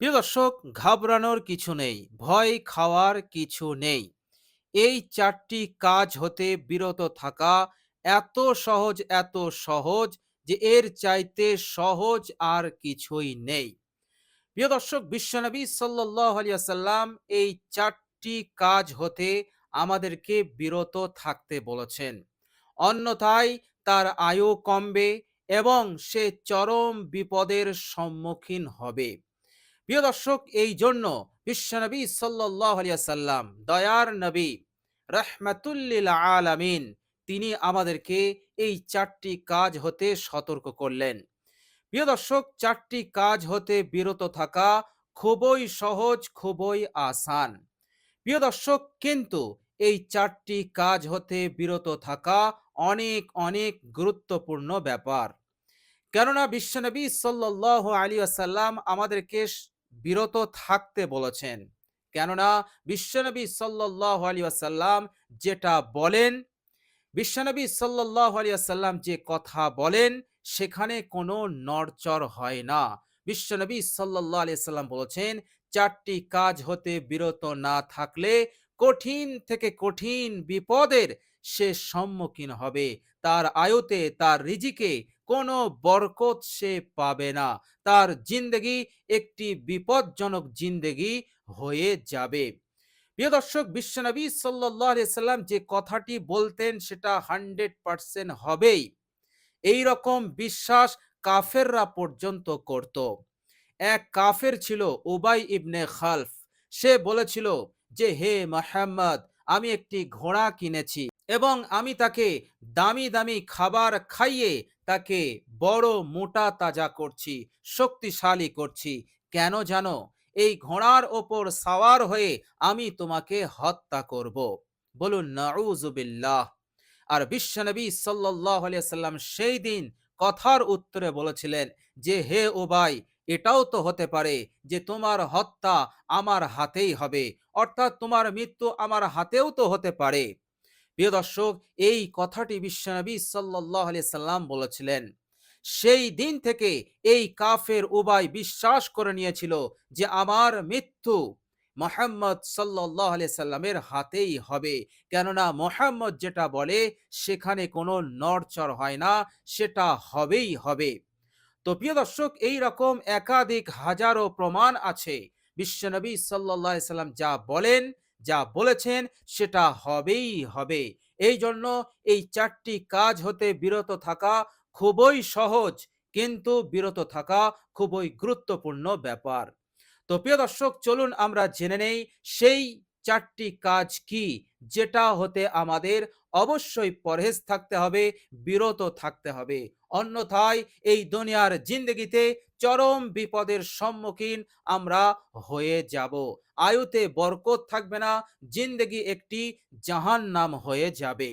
প্রিয় দর্শক, ঘাবড়ানোর কিছু নেই, ভয় খাওয়ার কিছু নেই। এই চারটি কাজ হতে বিরত থাকা এত সহজ এত সহজ যে এর চাইতে সহজ আর কিছুই নেই। প্রিয় দর্শক বিশ্বনবী আলিয়াল্লাম এই চারটি কাজ হতে আমাদেরকে বিরত থাকতে বলেছেন। অন্যথায় তার আয়ু কমবে এবং সে চরম বিপদের সম্মুখীন হবে। প্রিয় দর্শক, এই জন্য বিশ্বনবী আলিয়াল্লাম দয়ার নবী, রহমাতুল্লিল আলামিন, তিনি আমাদেরকে এই চারটি কাজ হতে সতর্ক করলেন। প্রিয় দর্শক, চারটি কাজ হতে বিরত থাকা খুবই সহজ, খুবই আসান। প্রিয় দর্শক, কিন্তু এই চারটি কাজ হতে বিরত থাকা অনেক অনেক গুরুত্বপূর্ণ ব্যাপার। কেননা বিশ্বনবী সাল্লাহ আলী আসাল্লাম আমাদেরকে বিরত থাকতে বলেছেন। কেননা বিশ্বনবী সাল্লাহ আলী আসাল্লাম যেটা বলেন, বিশ্বনবী সাল্লাহ আলী যে কথা বলেন, সেখানে কোনো নড়চড় হয় না। বিশ্বনবী সাল্লাহ আলি সাল্লাম বলেছেন, চারটি কাজ হতে বিরত না থাকলে কঠিন থেকে কঠিন বিপদের সে সম্মুখীন হবে। তার আয়ুতে, তার রিজিকে কোনো বরকত সে পাবে না। তার জিন্দগি একটি বিপজ্জনক জিন্দগি হয়ে যাবে। প্রিয় দর্শক, বিশ্বনবী সাল্লাম যে কথাটি বলতেন সেটা হান্ড্রেড পার্সেন্ট হবেই। এই রকম বিশ্বাস কাফেররা পর্যন্ত করত। এক কাফের ছিল উবাই ইবনে খালফ। সে বলেছিল যে, হে মাহমদ আমি একটি ঘোড়া কিনেছি এবং আমি তাকে দামি দামি খাবার খাইয়ে তাকে বড় মোটা তাজা করছি, শক্তিশালী করছি। কেন জানো? এই ঘোড়ার ওপর সাওয়ার হয়ে আমি তোমাকে হত্যা করব। বলুন নাউজুবিল্লাহ আর বিশ্বনবী সাল্লাহ সাল্লাম সেই দিন কথার উত্তরে বলেছিলেন যে, হে ওবাই এটাও তো হতে পারে যে, তোমার হত্যা আমার হাতেই হবে, অর্থাৎ তোমার মৃত্যু আমার হাতেও তো হতে পারে। প্রিয় দর্শক, এই কথাটি বিশ্বনবী সাল্লাহ সাল্লাম বলেছিলেন। সেই দিন থেকে এই কাফের উবাই বিশ্বাস করে নিয়েছিল যে আমার মৃত্যু মোহাম্মদ সাল্লাহ সাল্লামের হাতেই হবে। কেননা মোহাম্মদ যেটা বলে, সেখানে কোনো নড়চড় হয় না, সেটা হবেই হবে। তো প্রিয় দর্শক, এই রকম একাধিক হাজারো প্রমাণ আছে। বিশ্বনবী সাল্লাহ সাল্লাম যা বলেন যা বলেছেন সেটা হবেই হবে। এই জন্য এই চারটি কাজ হতে বিরত থাকা খুবই সহজ, কিন্তু বিরত থাকা খুবই গুরুত্বপূর্ণ ব্যাপার। তো প্রিয় দর্শক, চলুন আমরা জেনে নেই সেই চারটি কাজ কি, যেটা হতে আমাদের অবশ্যই পরহেজ থাকতে হবে, বিরত থাকতে হবে। অন্যথায় এই দুনিয়ার জিন্দগিতে চরম বিপদের সম্মুখীন আমরা হয়ে যাব। আয়ুতে বরকত থাকবে না, জিন্দগি একটি জাহান নাম হয়ে যাবে।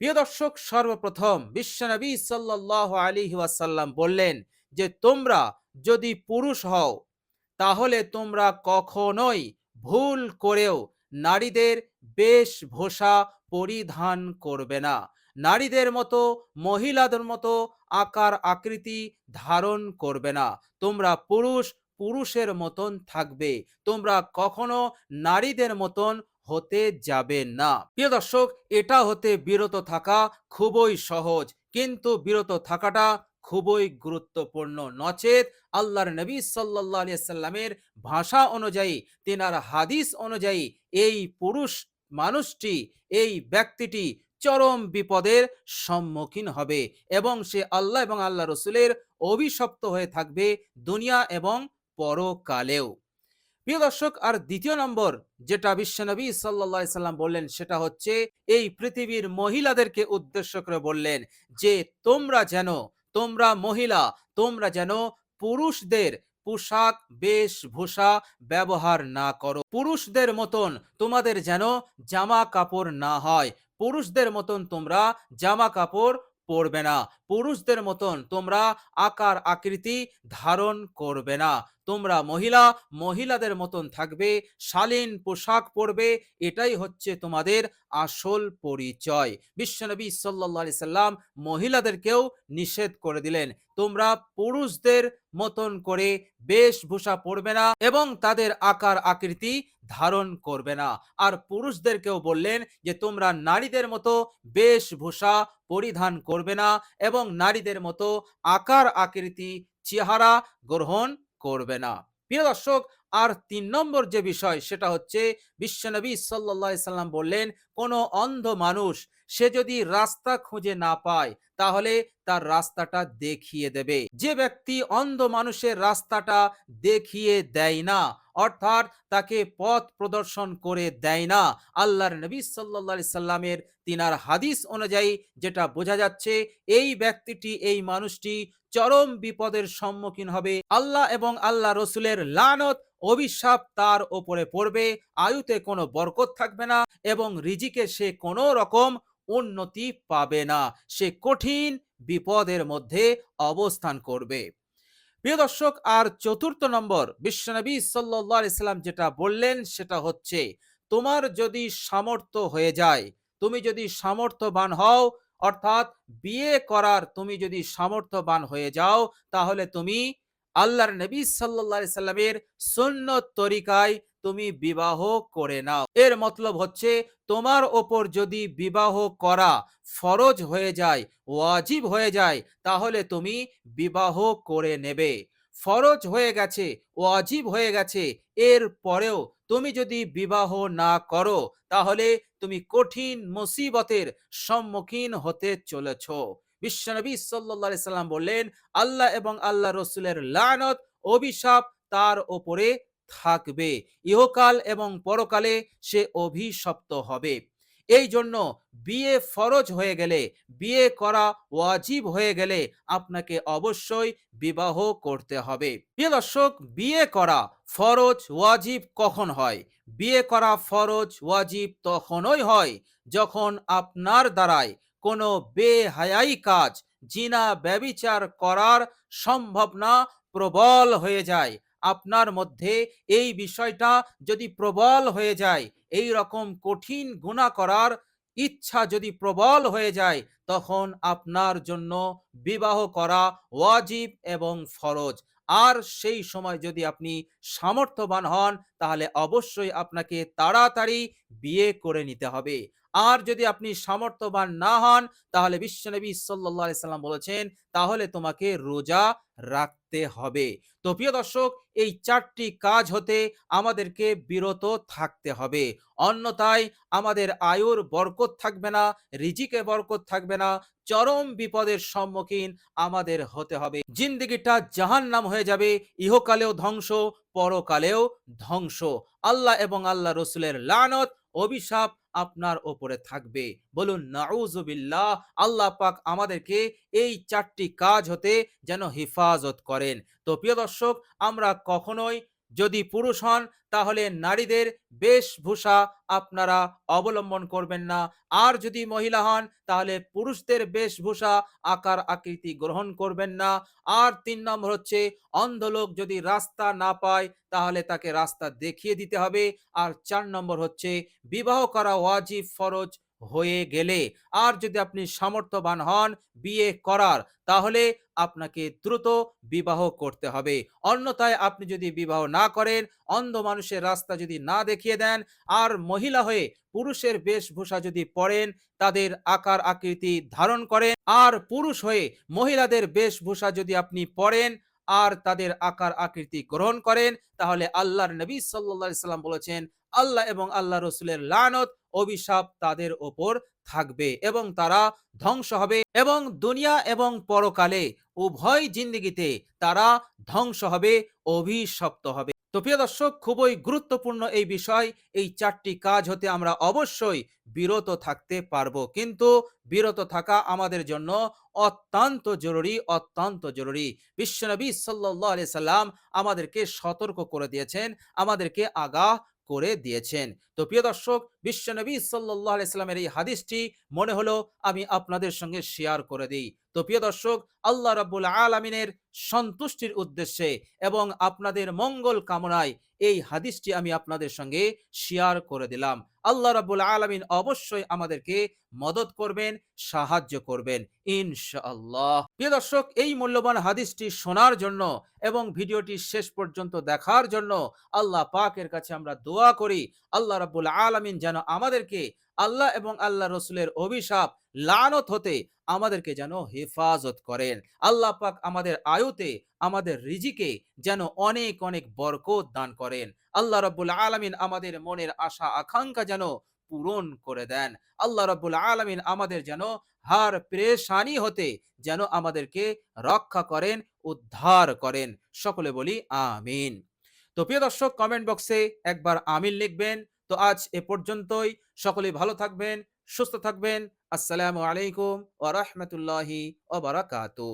প্রিয় দর্শক, সর্বপ্রথম বিশ্বনবী সাল্লাহ আলী ওয়াসাল্লাম বললেন যে, তোমরা যদি পুরুষ হও, তাহলে তোমরা কখনোই ভুল করেও নারীদের বেশভূষা পরিধান করবে না। নারীদের মতো, মহিলাদের মতো আকার আকৃতি ধারণ করবে না। তোমরা পুরুষ, পুরুষের মতন থাকবে। তোমরা কখনো নারীদের মতন হতে যাবে না। প্রিয় দর্শক, এটা হতে বিরত থাকা খুবই সহজ, কিন্তু বিরত থাকাটা খুবই গুরুত্বপূর্ণ। নচেত আল্লাহর নবী সাল্লাহ সাল্লামের ভাষা অনুযায়ী, তেনার হাদিস অনুযায়ী, এই পুরুষ মানুষটি, এই ব্যক্তিটি চরম বিপদের সম্মুখীন হবে এবং সে আল্লাহ এবং আল্লাহ রসুলের অভিশপ্ত হয়ে থাকবে দুনিয়া এবং পরকালেও। প্রিয় দর্শক, আর দ্বিতীয় নম্বর যেটা বিশ্বনবী সাল্লাহ সাল্লাম বললেন, সেটা হচ্ছে এই পৃথিবীর মহিলাদেরকে উদ্দেশ্য করে বললেন যে তোমরা যেন, তোমরা মহিলা, তোমরা যেন পুরুষদের পোশাক বেশভূষা ব্যবহার না করো। পুরুষদের মতন তোমাদের যেন জামা কাপড় না হয়। পুরুষদের মতন তোমরা জামা কাপড় পরবে না। পুরুষদের মতন তোমরা আকার আকৃতি ধারণ করবে না। তোমরা মহিলা, মহিলাদের মতন থাকবে, শালীন পোশাক পরবে, এটাই হচ্ছে তোমাদের আসল পরিচয়। বিশ্বনবী আলাইহি সাল্লাম মহিলাদেরকেও নিষেধ করে দিলেন। তোমরা পুরুষদের মতন করে বেশভূষা পরবে না এবং তাদের আকার আকৃতি ধারণ করবে না। আর পুরুষদেরকেও বললেন যে, তোমরা নারীদের মতো বেশভূষা পরিধান করবে না এবং নারীদের মতো আকার আকৃতি চেহারা গ্রহণ করবে না। প্রিয় দর্শক, আর তিন নম্বর যে বিষয়, সেটা হচ্ছে বিশ্বনবী সাল্লাহ সাল্লাম বললেন, কোনো অন্ধ মানুষ, সে যদি রাস্তা খুঁজে না পায়, তাহলে তার রাস্তাটা দেখিয়ে দেবে। যে ব্যক্তি অন্ধ মানুষের রাস্তাটা দেখিয়ে দেয় না অর্থাৎ তাকে পথ প্রদর্শন করে দেয় না। আল্লাহর নবী সাল্লা সাল্লামের তিনার হাদিস অনুযায়ী যেটা বোঝা যাচ্ছে, এই ব্যক্তিটি, এই মানুষটি চরম বিপদের সম্মুখীন হবে। আল্লাহ এবং আল্লাহ রসুলের লানত, অভিশাপ তার ওপরে পড়বে, আয়ুতে কোনো বরকত থাকবে না এবং রিজিকে সে কোনো রকম উন্নতি পাবে না। সে কঠিন বিপদের মধ্যে অবস্থান করবে। প্রিয় দর্শক, আর চতুর্থ নম্বর বিশ্বনবী সাল্লাহ ইসলাম যেটা বললেন সেটা হচ্ছে, তোমার যদি সামর্থ্য হয়ে যায়, তুমি যদি সামর্থ্যবান হও, অর্থাৎ বিয়ে করার তুমি যদি সামর্থ্যবান হয়ে যাও, তাহলে তুমি আল্লাহর নবী সাল্লাহ সাল্লামের সৈন্য তরিকায় তুমি বিবাহ করে নাও। এর মতলব হচ্ছে, তোমার ওপর যদি বিবাহ করা ফরজ হয়ে যায়, ওয়াজিব হয়ে যায়, তাহলে তুমি বিবাহ করে নেবে। ফরজ হয়ে গেছে, ওয়াজিব হয়ে গেছে, এর পরেও তুমি যদি বিবাহ না করো, তাহলে তুমি কঠিন মুসিবতের সম্মুখীন হতে চলেছ। বিশ্বনবী সাল্লা সাল্লাম বললেন, আল্লাহ এবং আল্লাহ রসুলের লানত, অভিশাপ তার ওপরে থাকবে। ইহকাল এবং পরকালে সে অভিশপ্ত হবে। এই জন্য বিয়ে ফরজ হয়ে গেলে, বিয়ে করা ওয়াজিব হয়ে গেলে আপনাকে অবশ্যই বিবাহ করতে হবে। প্রিয় দর্শক, বিয়ে করা ফরজ ওয়াজিব কখন হয়? বিয়ে করা ফরজ ওয়াজিব তখনই হয় যখন আপনার দ্বারায় কোনো বেহায়াই কাজ, জিনা, ব্যবিচার করার সম্ভাবনা প্রবল হয়ে যায়। আপনার মধ্যে এই বিষয়টা যদি প্রবল হয়ে যায়, এই রকম কঠিন গুণা করার ইচ্ছা যদি প্রবল হয়ে যায়, তখন আপনার জন্য বিবাহ করা ওয়াজিব এবং ফরজ। আর সেই সময় যদি আপনি সামর্থ্যবান হন, তাহলে অবশ্যই আপনাকে তাড়াতাড়ি বিয়ে করে নিতে হবে। আর যদি আপনি সামর্থ্যবান না হন, তাহলে বিশ্বনবী সাল্লাহ সাল্লাম বলেছেন, তাহলে তোমাকে রোজা রাখতে হবে। তো প্রিয় দর্শক, এই চারটি কাজ হতে আমাদেরকে বিরত থাকতে হবে। অন্যথায় আমাদের আয়ুর বরকত থাকবে না রিজিকে বরকত থাকবে না, চরম বিপদের সম্মুখীন আমাদের হতে হবে। জিন্দিগিটা জাহান নাম হয়ে যাবে, ইহকালেও ধ্বংস পরকালেও ধ্বংস। আল্লাহ এবং আল্লাহ রসুলের লানত, অভিশাপ আপনার ওপরে থাকবে। বলুন নাউজুবিল্লাহ আল্লাহ পাক আমাদেরকে এই চারটি কাজ হতে যেন হেফাজত করেন। তো প্রিয় দর্শক, আমরা কখনোই যদি পুরুষ হন, তাহলে নারীদের বেশভূষা আপনারা অবলম্বন করবেন না। আর যদি মহিলা হন, তাহলে পুরুষদের বেশভূষা আকার আকৃতি গ্রহণ করবেন না। আর তিন নম্বর হচ্ছে অন্ধ লোক যদি রাস্তা না পায়, তাহলে তাকে রাস্তা দেখিয়ে দিতে হবে। আর চার নম্বর হচ্ছে, বিবাহ করা ওয়াজিব ফরজ। হয়ে গেলে। আর যদি আপনি সামর্থ্যবান হন বিয়ে করার, তাহলে আপনাকে দ্রুত বিবাহ করতে হবে। অন্যথায় আপনি যদি বিবাহ না করেন, অন্ধ মানুষের রাস্তা যদি না দেখিয়ে দেন, আর মহিলা হয়ে পুরুষের বেশভূষা যদি পড়েন, তাদের আকার আকৃতি ধারণ করেন, আর পুরুষ হয়ে মহিলাদের বেশভূষা যদি আপনি পড়েন, আর তাদের আকার আকৃতি গ্রহণ করেন, তাহলে আল্লাহর নবী সাল্লা সাল্লাম বলেছেন, আল্লাহ এবং আল্লাহ রসুলের লানত অভিশাপ তাদের ওপর থাকবে এবং তারা ধ্বংস হবে এবং দুনিয়া এবং পরকালে উভয় জিন্দিগিতে তারা ধ্বংস হবে, অভিশপ্ত হবে। তো প্রিয় দর্শক, খুবই গুরুত্বপূর্ণ এই বিষয়। এই চারটি কাজ হতে আমরা অবশ্যই বিরত থাকতে পারব। কিন্তু বিরত থাকা আমাদের জন্য অত্যন্ত জরুরি অত্যন্ত জরুরি। বিশ্বনবী সাল্লাহ সাল্লাম আমাদেরকে সতর্ক করে দিয়েছেন, আমাদেরকে আগাহ করে দিয়েছেন। তো প্রিয় দর্শক বিশ্বনবী সাল্লাহ ইসলামের এই হাদিসটি মনে হলো আমি আপনাদের সঙ্গে শেয়ার করে দিই। তো প্রিয় দর্শক, আল্লাহ রাব্বুল আলমিনের সন্তুষ্টির উদ্দেশ্যে এবং আপনাদের মঙ্গল কামনায় এই হাদিসটি আমি আপনাদের সঙ্গে শেয়ার করে দিলাম। আল্লাহ রাব্বুল আলমিন অবশ্যই আমাদেরকে মদত করবেন, সাহায্য করবেন, ইনশাআল্লাহ। প্রিয় দর্শক, এই মূল্যবান হাদিসটি শোনার জন্য এবং ভিডিওটি শেষ পর্যন্ত দেখার জন্য আল্লাহ পাকের কাছে আমরা দোয়া করি। আল্লাহ রাব্বুল আলমিন যেন আমাদেরকে আল্লাহ এবং আল্লাহ রসুলের অভিশাপ লানত হতে আমাদেরকে যেন হেফাজত করেন। আল্লাহ পাক আমাদের আয়ুতে, আমাদের রিজিকে যেন অনেক অনেক বরকত দান করেন। আল্লাহ রব্বুল আলমিন আমাদের মনের আশা, আকাঙ্ক্ষা যেন পূরণ করে দেন। আল্লাহ রব্বুল আলমিন আমাদের যেন হার প্রেশানি হতে যেন আমাদেরকে রক্ষা করেন, উদ্ধার করেন। সকলে বলি, আমিন। তো প্রিয় দর্শক কমেন্ট বক্সে একবার আমিন লিখবেন। তো আজ এ পর্যন্তই। সকলে ভালো থাকবেন, সুস্থ থাকবেন। আসসালামু আলাইকুম ওয়া রাহমাতুল্লাহি ওয়া বারাকাতুহু